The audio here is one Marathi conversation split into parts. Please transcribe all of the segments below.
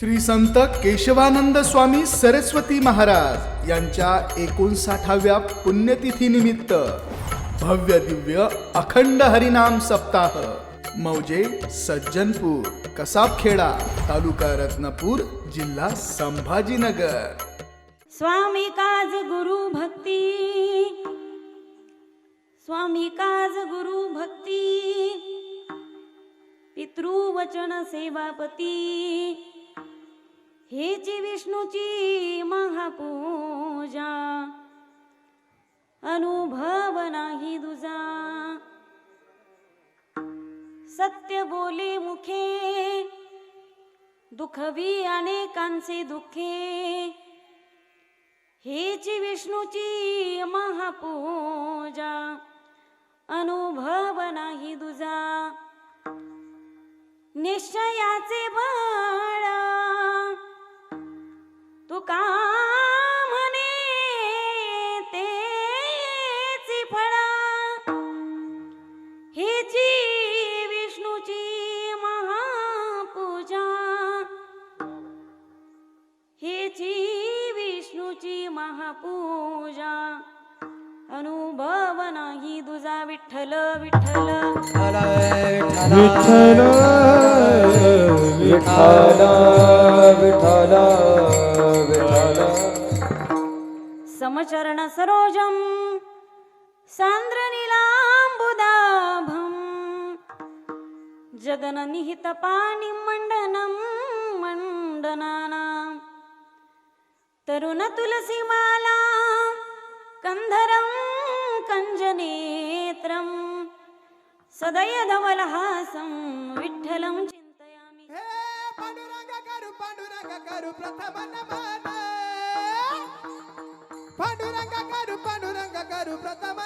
श्री संत केशवानंद स्वामी सरस्वती महाराज यांच्या एकोणसाठाव्या पुण्यतिथीनिमित्त भव्य दिव्य अखंड हरिनाम सप्ताह मौजे सज्जनपूर कसाबखेडा तालुका रत्नपूर जिल्हा संभाजीनगर. स्वामी काज गुरु भक्ती स्वामी काज गुरु भक्ती पितृवचन सेवापती हेची विष्णूची महापूजा अनुभव नाही दुजा. सत्य बोले मुखे दुखवी अनेकांचे दुखे. हेची विष्णूची महापूजा अनुभव नाही दुजा. निश्चयाचे बाळा तू का म्हणे तेची फळा. हेची विष्णूची महापूजा हेची विष्णूची महापूजा अनुभव नाही तुझा विठ्ठल विठ्ठल विठ्ठल विठ्ठल. समचरण सरोजम जगननिहितपाणिमण्डनं मण्डनानां तरुणतुलसीमाला तरुण कन्धरं कञ्जनेत्रं सदयधवलहासं विठ्ठलं चिन्तयामि। हे पांडुरंग करू पांडुरंग करू प्रथम नमन। पांडुरंग करू पांडुरंग करू प्रथम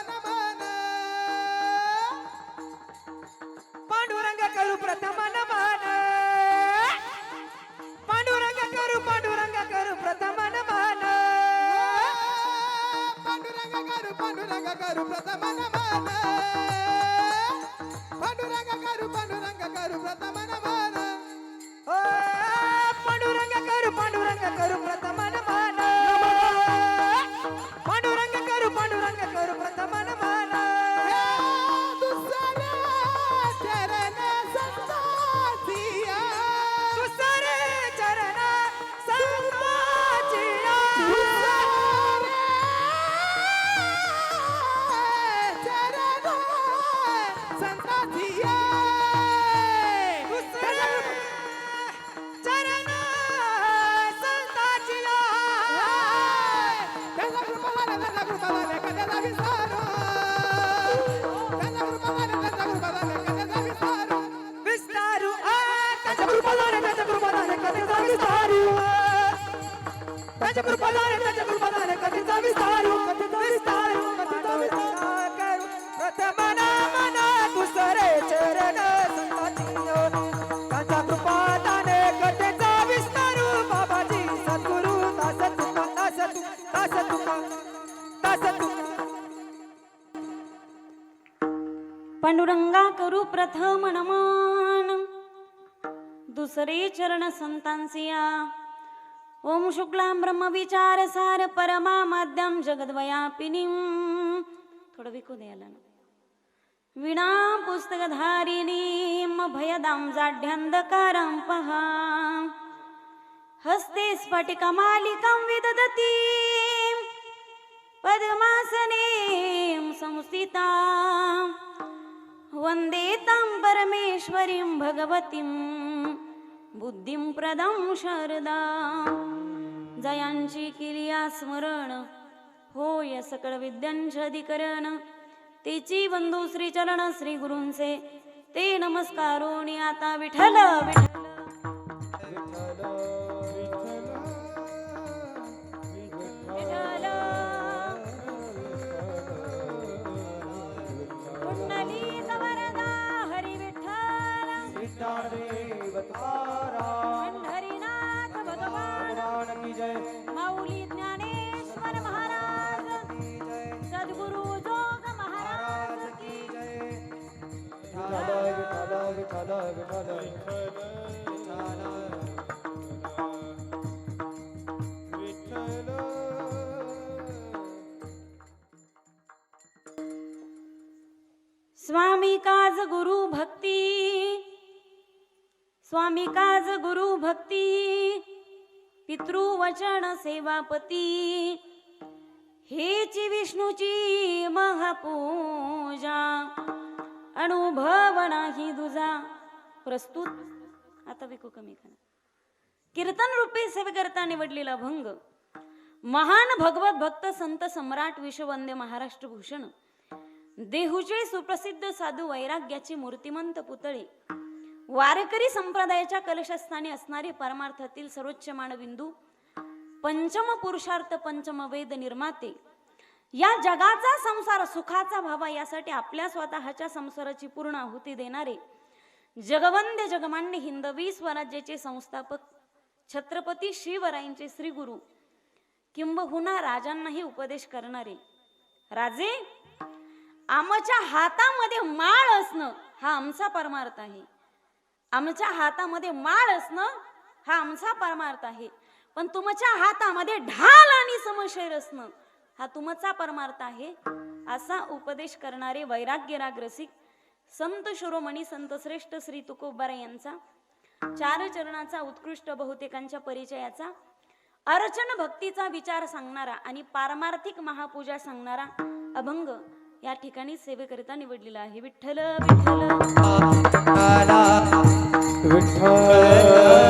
पांडुरंगा करू प्रथम नमन दुसरे चरण संतांसिया ओम शुक्लां ब्रह्म विचार सार परमा माध्यम जगद्वयापिनीं। थोडं विकू दे याला ना. विणा पुस्तकधारिणीं भयदां जाढ्यन्धकारं पहा. हस्ते स्फटिकमालिकां विदधतीं पद्मासने संस्थिता। वन्दे तां परमेश्वरीं भगवतीं। बुद्धिं प्रदं शरदा. जयांची किलिया स्मरण होय सकळ विद्यांचे अधिकरण तेची बंधू श्री चरण श्री गुरूंचे ते नमस्कारोनी आता विठल विठल विठ्ठल विठ्ठल स्वामी काज गुरु भक्ती. स्वामी काज गुरु भक्ती. पितृवचन सेवापती. हेची विष्णूची महापूजा. अनुभव नाही तुझा. प्रस्तुत. आता विकू कमी करा कीर्तन रूपी सेवेकरता निवडलेला भंग. महान भगवत भक्त संत सम्राट विश्ववंद्य महाराष्ट्र भूषण. देहूचे सुप्रसिद्ध साधू वैराग्याचे मूर्तिमंत पुतळे. वारकरी संप्रदायाच्या कलशस्थानी असणारे परमार्थातील सर्वोच्च मानबिंदू. पंचम पुरुषार्थ पंचम वेद निर्माते. या जगाचा संसार सुखाचा व्हावा यासाठी आपल्या स्वतःच्या संसाराची पूर्ण आहुती देणारे जगवंद जगमान्य हिंदवी स्वराज्याचे संस्थापक छत्रपती शिवरायांचे श्री गुरु किंबहुना राजांनाही उपदेश करणारे. राजे आमच्या हातामध्ये माळ असणं हा आमचा परमार्थ आहे. आमच्या हातामध्ये माळ असणं हा आमचा परमार्थ आहे. पण तुमच्या हातामध्ये ढाल आणि समशैर असणं हा तुमचा परमार्थ आहे असा उपदेश करणारे वैराग्य राग रसिक संत शिरोमणी संत श्रेष्ठ श्री तुकोबारा यांचा चार चरणाचा उत्कृष्ट बहुतेकांच्या परिचयाचा अर्चन भक्तीचा विचार सांगणारा आणि पारमार्थिक महापूजा सांगणारा अभंग या ठिकाणी सेवेकरिता निवडलेला आहे. विठ्ठल विठ्ठल.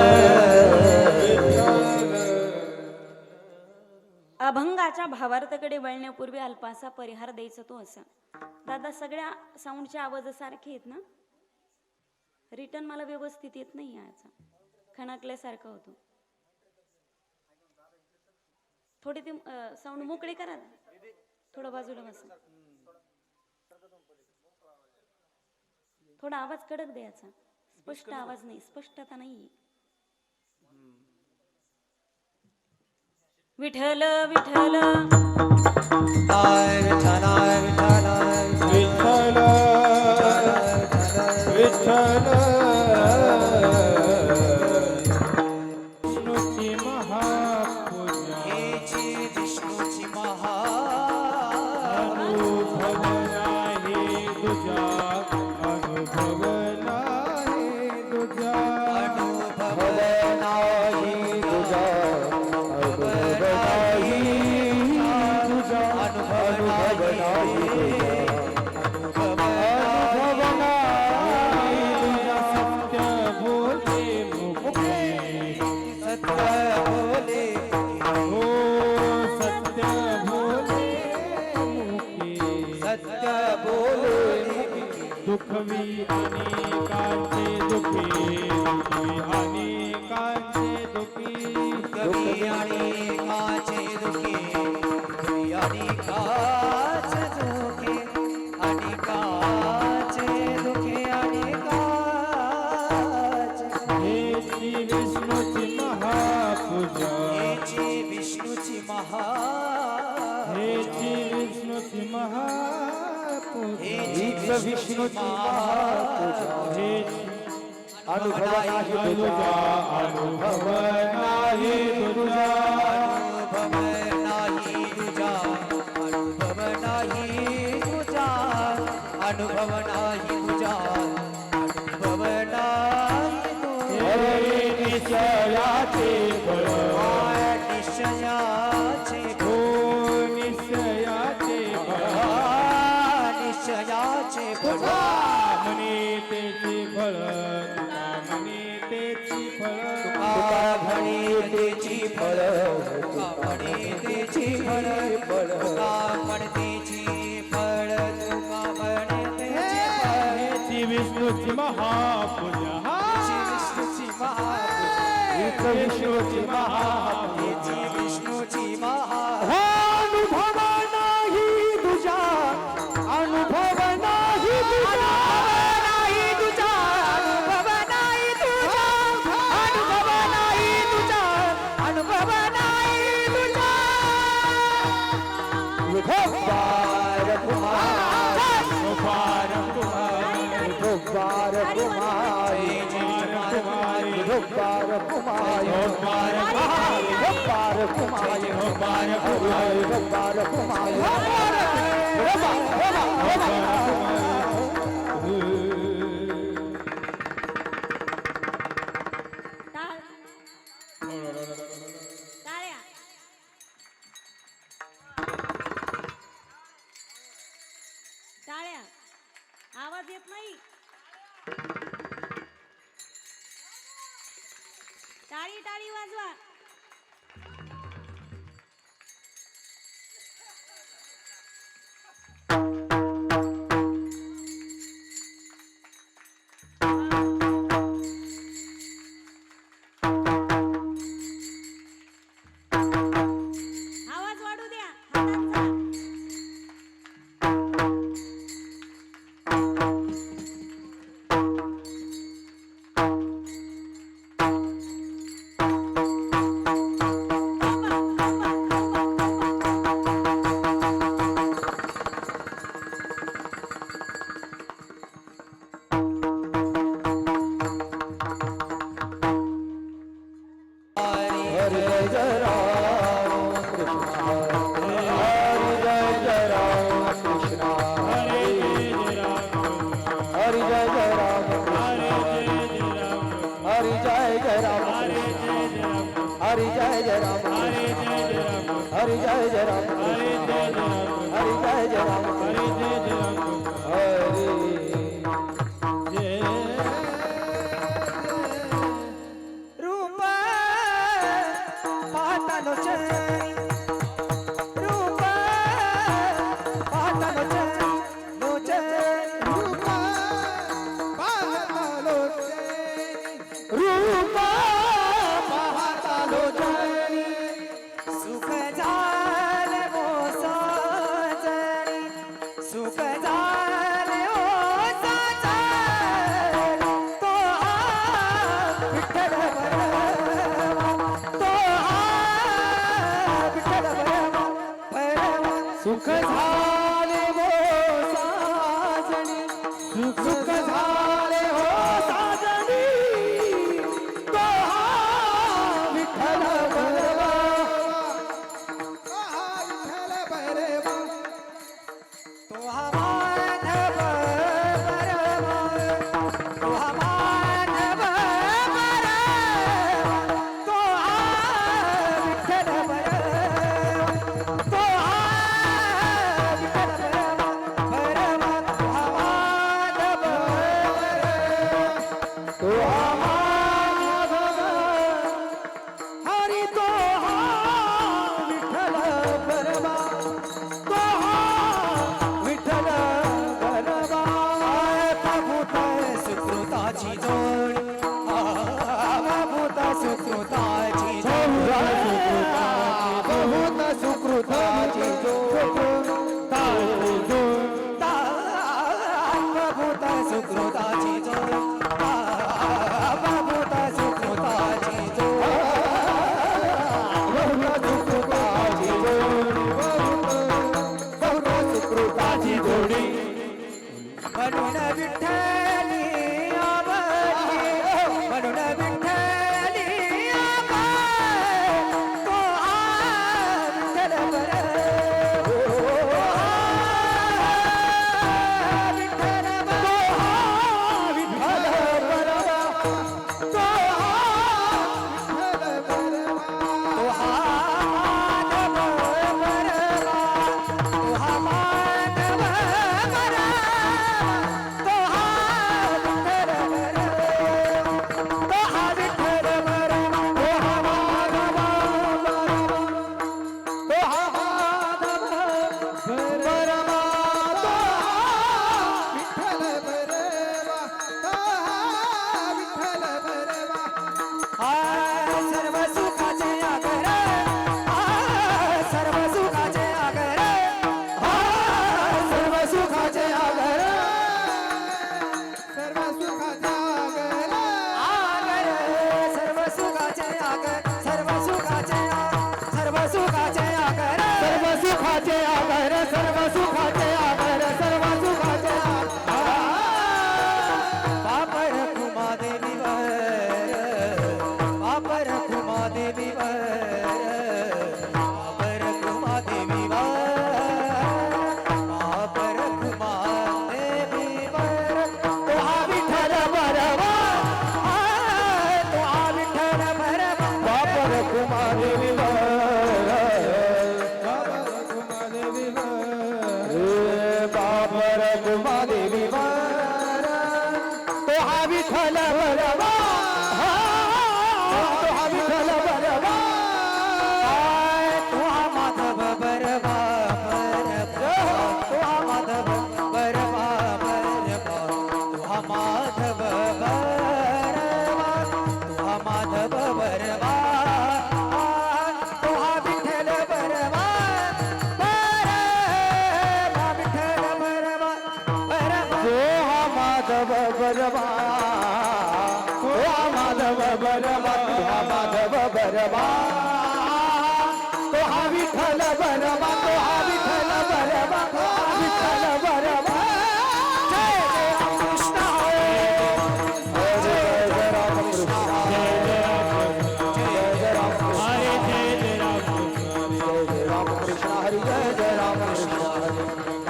अभंगाच्या भावार्थकडे वळण्यापूर्वी अल्पासा परिहार द्यायचा तो असा. दादा सगळ्या साऊंडचे आवाज सारखे आहेत ना? रिटर्न मला व्यवस्थित येत नाही याचा खणकल्यासारखा होतो. थोडे ते साऊंड मोकळे करा थोडं बाजूला बसा. थोडा आवाज कडक द्यायचा. स्पष्ट आवाज नाही स्पष्टता नाही विठ्ठल विठ्ठल. विठ्ठल विठ्ठल. हीच विष्णूची महापूजा हे अनुभव नाही तुझा अनुभव नाही तुझा अनुभव नाही तुझा अनुभव नाही तुझा अनुभव नाही तुझा अनुभव नाही तुझा अरे निश्चयाचे फळ निश्चयाचे हो निश्चयाचे निश्चयाचे फळ. म्हणे तेची फळ तुका म्हणे तेची फळ. तुका म्हणे तेची फळ तुका म्हणे तेची फळ. तुका म्हणतेची फळ तुका म्हणतेची फळ. हेची विष्णूची महापूजा. विष्णूची महापूजा. विष्णूची महापूजा. विष्णूची महा Hãy subscribe माधव बरवा तो माधव बरवा तो माधव बरवा तो हा विठ्ठल बरवा तो हा विठ्ठल बरवा तो विठ्ठल बरवा कृष्ण जय जय राम कृष्ण जय जय राम कृष्ण हरे जय जय राम जय राम कृष्ण हरि जय जय राम कृष्ण हरि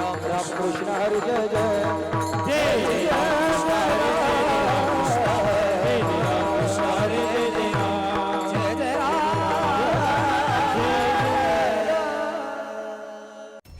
राम राम कृष्ण हरि जय जय जय